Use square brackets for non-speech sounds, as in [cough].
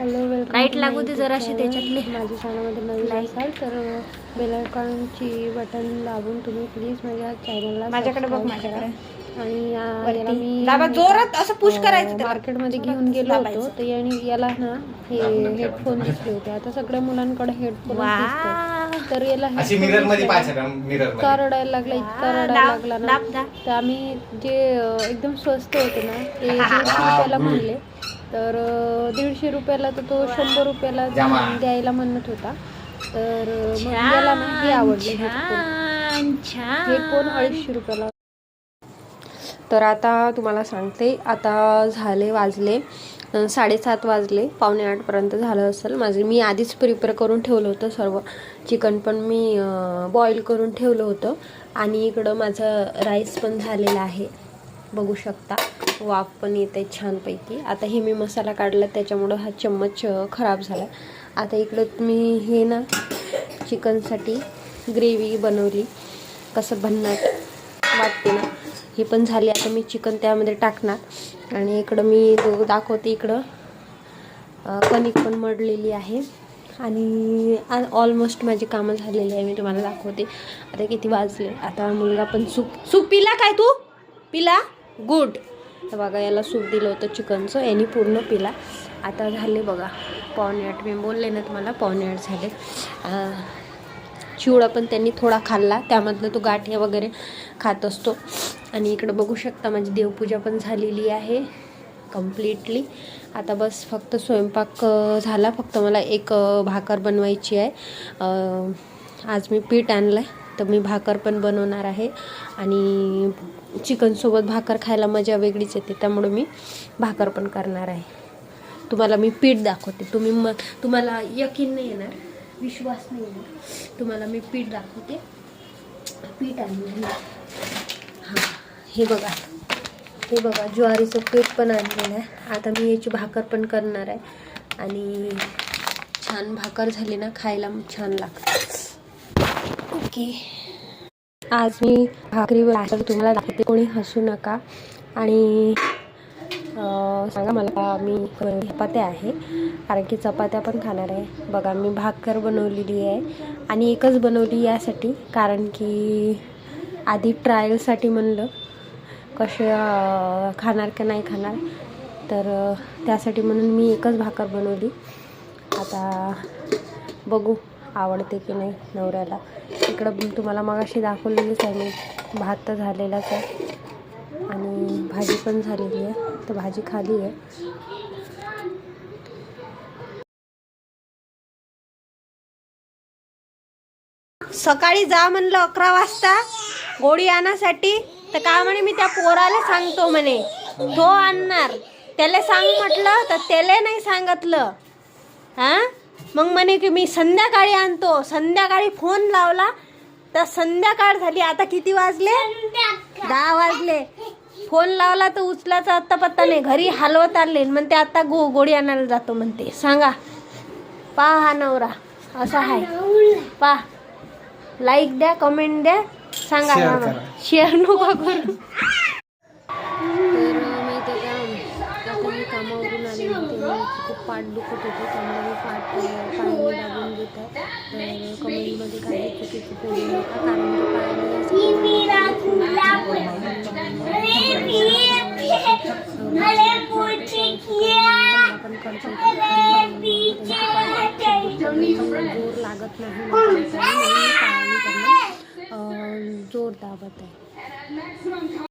Hello welcome Light to लागू दे जराशी. त्याच्यातले. माझ्या चॅनलमध्ये नवीन. असाल तर बेलायकॉनची बटन दाबून तुम्ही प्लीज माझ्या चॅनलला माझ्याकडे बघ. माझ्याकडे. आणि या-. याला मी दाबा, जोरात असं push करायचं त्याला. मार्केटमध्ये घेऊन गेलो होतो. तर याने याला ना हे हेडफोन दिसले होते आता सगळ्या मुलांकडे हेडफोन वा तर याला अशी headphone मिररमध्ये दिसले. पाहायचं मिरर इतका मध्ये रडायला लागला इतका रडायला दाब, लागला ना दाब, दाब. तर आम्ही जे अं, एकदम स्वस्त होते ना ते [laughs] दीडशे रुपयाला म्हणले तर दीडशे रुपयाला तर तो शंभर रुपयाला. द्यायला म्हणत होता. तर अं, मग याला ना हे आवडले छान हेडफोन अडीचशे रुपयाला? तर आता तुम्हाला सांगते आता झाले वाजले साडेसात वाजले पावणे आठपर्यंत झालं असेल. माझे मी आधीच प्रिपेअर करून ठेवलं होतं सर्व. चिकन पण मी बॉईल करून ठेवलं होतं. आणि इकडं माझं राईस पण झालेलं आहे. बघू शकता. वाफ पण येत आहे छानपैकी. आता हे मी मसाला काढला त्याच्यामुळं हा चम्मच खराब झाला. आता इकडं मी हे ना चिकनसाठी ग्रेव्ही बनवली. कसं भन्नाट वाटते ना? हे पण झाले आता मी चिकन त्यामध्ये टाकणार. आणि इकडं मी दाखवते इकडं. कणिक पण मडलेली आहे. आणि ऑलमोस्ट माझी कामं झालेली आहे मी तुम्हाला दाखवते. आता किती वाजले? आता मुलगा पण सूप सूप पिला काय तू? पिला? गुड तर बघा याला सूप दिलं होतं चिकनचं यांनी पूर्ण पिला. आता झाले बघा पावणे आठ मी बोलले ना तुम्हाला पावणे आठ झाले. चिवडा पण त्यांनी थोडा खाल्ला. त्यामधलं तो गाठ्या वगैरे खात असतो. आणि इकडं बघू शकता माझी देवपूजा पण झालेली आहे कम्प्लिटली आता बस फक्त स्वयंपाक झाला. फक्त मला एक भाकर बनवायची आहे. आज मी पीठ आणलं आहे तर मी भाकर पण बनवणार आहे. आणि चिकनसोबत भाकर खायला मजा वेगळीच येते त्यामुळे मी भाकर पण करणार आहे. तुम्हाला मी पीठ दाखवते. तुम्ही म तुम्हाला यकीन नाही येणार विश्वास नाही येणार. तुम्हाला मी पीठ दाखवते. पीठ आणलं हां हे बघा. हे बघा ज्वारीचं पीठ पण आणलेलं आहे. आता मी याची भाकर पण करणार आहे. आणि छान भाकर झाली ना खायला छान लागतं. की आज मी भाकरी भाकर तुम्हाला दाखवते. कोणी हसू नका. आणि सांगा मला मी चपात्या आहे. कारण की चपात्या पण खाणार आहे. बघा मी भाकर बनवलेली आहे. आणि एकच बनवली यासाठी. कारण की आधी ट्रायलसाठी म्हणलं. कसे खाणार का नाही खाणार. तर त्यासाठी म्हणून मी एकच भाकर बनवली. आता बघू. आवडते की नाही नवऱ्याला. इकडं तुम्हाला मग अशी दाखवलेलीच आहे मी. भात तर झालेलाच आहे. आणि भाजी पण झालेली आहे. तर भाजी खाली आहे. सकाळी जा म्हणलं अकरा वाजता. गोळी आणण्यासाठी तर का म्हणे मी त्या पोराला सांगतो म्हणे. तो आणणार. त्याला सांग म्हटलं तर त्याला नाही सांगितलं. हा? मग म्हणे की मी संध्याकाळी आणतो. संध्याकाळी फोन लावला. तर संध्याकाळ झाली. आता किती वाजले? दहा वाजले. फोन लावला तर उचलाचा आत्ता पत्ता नाही. घरी हलवत आले. म्हणते आता गो गोळी आणायला जातो म्हणते. सांगा. पा हा नवरा. असा आहे. पा. लाईक द्या कमेंट द्या. सांगा. शेअर नको करू. तर मी कामावरून आले खूप पाठ दुखत होती त्यामुळे मी पाठ पायाने दाबून घेत आहे तर कमेंटमध्ये काही चुकीचं बोलू नका कारण की पायाने आपण जोर लागत नाही जोर दाबत आहे